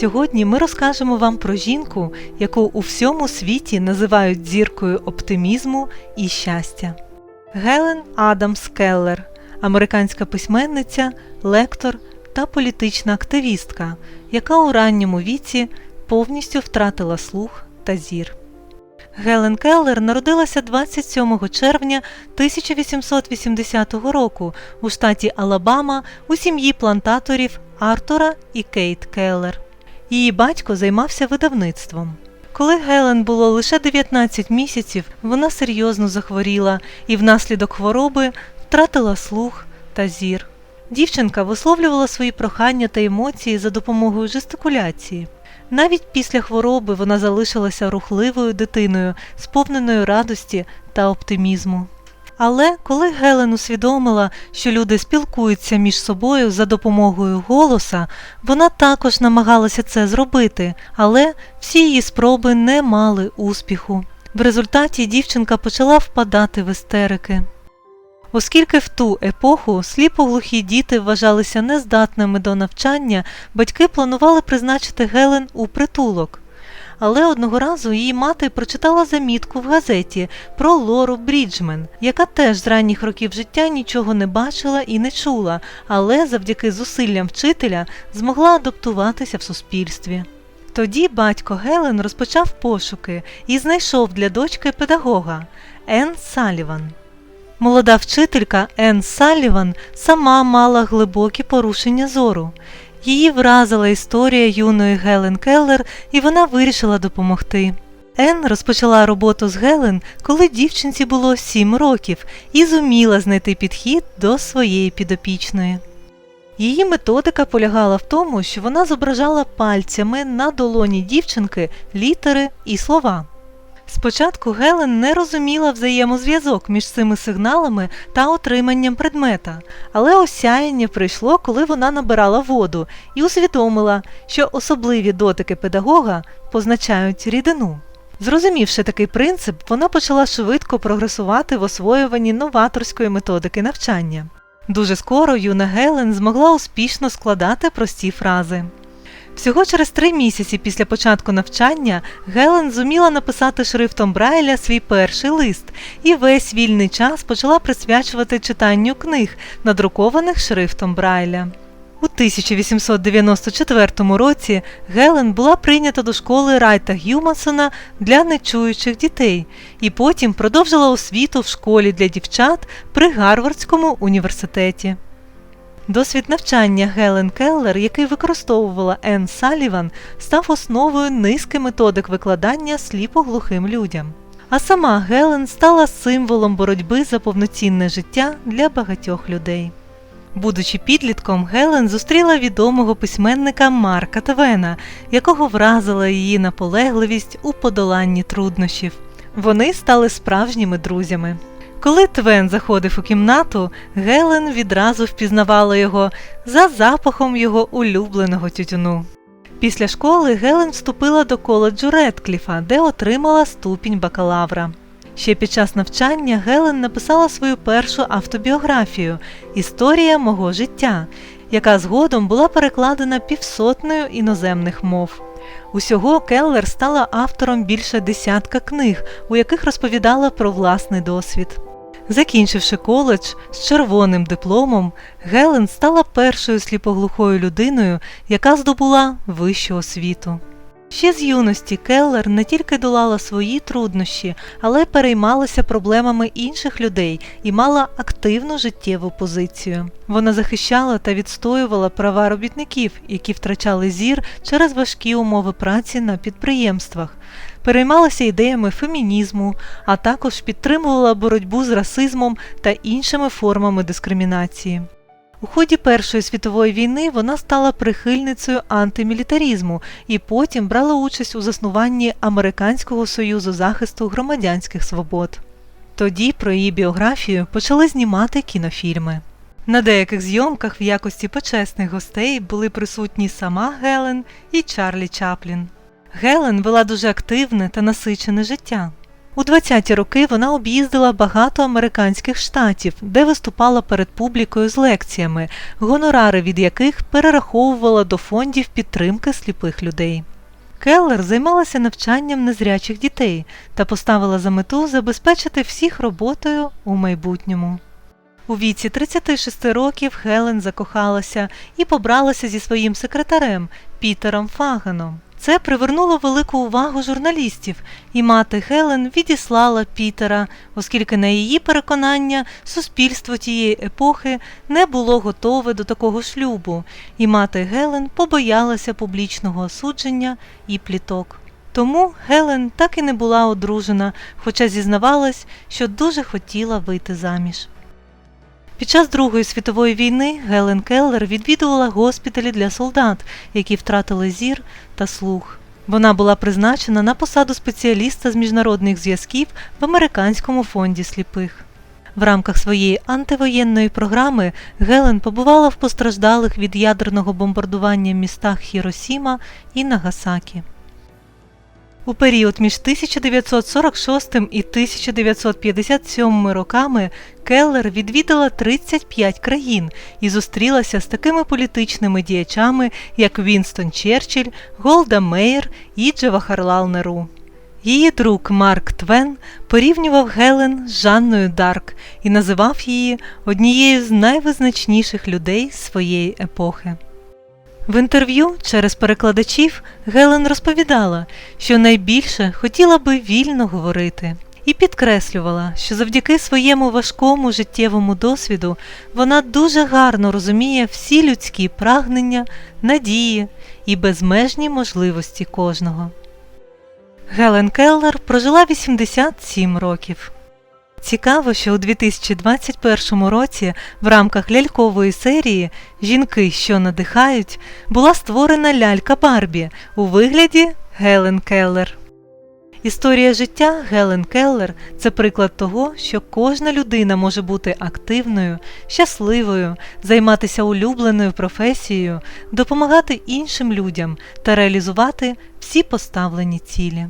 Сьогодні ми розкажемо вам про жінку, яку у всьому світі називають зіркою оптимізму і щастя. Гелен Адамс Келлер, американська письменниця, лектор та політична активістка, яка у ранньому віці повністю втратила слух та зір. Гелен Келлер народилася 27 червня 1880 року у штаті Алабама у сім'ї плантаторів Артура і Кейт Келлер. Її батько займався видавництвом. Коли Гелен було лише 19 місяців, вона серйозно захворіла і внаслідок хвороби втратила слух та зір. Дівчинка висловлювала свої прохання та емоції за допомогою жестикуляції. Навіть після хвороби вона залишилася рухливою дитиною, сповненою радості та оптимізму. Але коли Гелен усвідомила, що люди спілкуються між собою за допомогою голоса, вона також намагалася це зробити, але всі її спроби не мали успіху. В результаті дівчинка почала впадати в істерики. Оскільки в ту епоху сліпоглухі діти вважалися нездатними до навчання, батьки планували призначити Гелен у притулок. Але одного разу її мати прочитала замітку в газеті про Лору Бріджмен, яка теж з ранніх років життя нічого не бачила і не чула, але завдяки зусиллям вчителя змогла адаптуватися в суспільстві. Тоді батько Гелен розпочав пошуки і знайшов для дочки педагога Енн Саліван. Молода вчителька Енн Саліван сама мала глибокі порушення зору. Її вразила історія юної Гелен Келлер, і вона вирішила допомогти. Енн розпочала роботу з Гелен, коли дівчинці було 7 років, і зуміла знайти підхід до своєї підопічної. Її методика полягала в тому, що вона зображала пальцями на долоні дівчинки літери і слова. Спочатку Гелен не розуміла взаємозв'язок між цими сигналами та отриманням предмета, але осяяння прийшло, коли вона набирала воду і усвідомила, що особливі дотики педагога позначають рідину. Зрозумівши такий принцип, вона почала швидко прогресувати в освоюванні новаторської методики навчання. Дуже скоро юна Гелен змогла успішно складати прості фрази. Всього через три місяці після початку навчання Гелен зуміла написати шрифтом Брайля свій перший лист і весь вільний час почала присвячувати читанню книг, надрукованих шрифтом Брайля. У 1894 році Гелен була прийнята до школи Райта Гюмасона для нечуючих дітей і потім продовжила освіту в школі для дівчат при Гарвардському університеті. Досвід навчання Гелен Келлер, який використовувала Енн Саліван, став основою низки методик викладання сліпоглухим людям. А сама Гелен стала символом боротьби за повноцінне життя для багатьох людей. Будучи підлітком, Гелен зустріла відомого письменника Марка Твена, якого вразила її наполегливість у подоланні труднощів. Вони стали справжніми друзями. Коли Твен заходив у кімнату, Гелен відразу впізнавала його за запахом його улюбленого тютюну. Після школи Гелен вступила до коледжу Редкліфа, де отримала ступінь бакалавра. Ще під час навчання Гелен написала свою першу автобіографію Історія мого життя, яка згодом була перекладена півсотнею іноземних мов. Усього Келлер стала автором більше десятка книг, у яких розповідала про власний досвід. Закінчивши коледж з червоним дипломом, Гелен стала першою сліпоглухою людиною, яка здобула вищу освіту. Ще з юності Келлер не тільки долала свої труднощі, але переймалася проблемами інших людей і мала активну життєву позицію. Вона захищала та відстоювала права робітників, які втрачали зір через важкі умови праці на підприємствах, переймалася ідеями фемінізму, а також підтримувала боротьбу з расизмом та іншими формами дискримінації. У ході Першої світової війни вона стала прихильницею антимілітарізму і потім брала участь у заснуванні Американського союзу захисту громадянських свобод. Тоді про її біографію почали знімати кінофільми. На деяких зйомках в якості почесних гостей були присутні сама Гелен і Чарлі Чаплін. Гелен вела дуже активне та насичене життя. У 20-ті роки вона об'їздила багато американських штатів, де виступала перед публікою з лекціями, гонорари від яких перераховувала до фондів підтримки сліпих людей. Келлер займалася навчанням незрячих дітей та поставила за мету забезпечити всіх роботою у майбутньому. У віці 36 років Хелен закохалася і побралася зі своїм секретарем Пітером Фаганом. Це привернуло велику увагу журналістів, і мати Хелен відіслала Пітера, оскільки, на її переконання, суспільство тієї епохи не було готове до такого шлюбу, і мати Гелен побоялася публічного осудження і пліток. Тому Гелен так і не була одружена, хоча зізнавалась, що дуже хотіла вийти заміж. Під час Другої світової війни Гелен Келлер відвідувала госпіталі для солдат, які втратили зір та слух. Вона була призначена на посаду спеціаліста з міжнародних зв'язків в Американському фонді сліпих. В рамках своєї антивоєнної програми Гелен побувала в постраждалих від ядерного бомбардування містах Хіросіма і Нагасакі. У період між 1946 і 1957 роками Келлер відвідала 35 країн і зустрілася з такими політичними діячами, як Вінстон Черчилль, Голда Меєр і Джавахарлал Неру. Її друг Марк Твен порівнював Гелен з Жанною Дарк і називав її однією з найвизначніших людей своєї епохи. В інтерв'ю через перекладачів Гелен розповідала, що найбільше хотіла би вільно говорити, і підкреслювала, що завдяки своєму важкому життєвому досвіду вона дуже гарно розуміє всі людські прагнення, надії і безмежні можливості кожного. Гелен Келлер прожила 87 років. Цікаво, що у 2021 році в рамках лялькової серії Жінки, що надихають, була створена лялька Барбі у вигляді Гелен Келлер. Історія життя Гелен Келлер це приклад того, що кожна людина може бути активною, щасливою, займатися улюбленою професією, допомагати іншим людям та реалізувати всі поставлені цілі.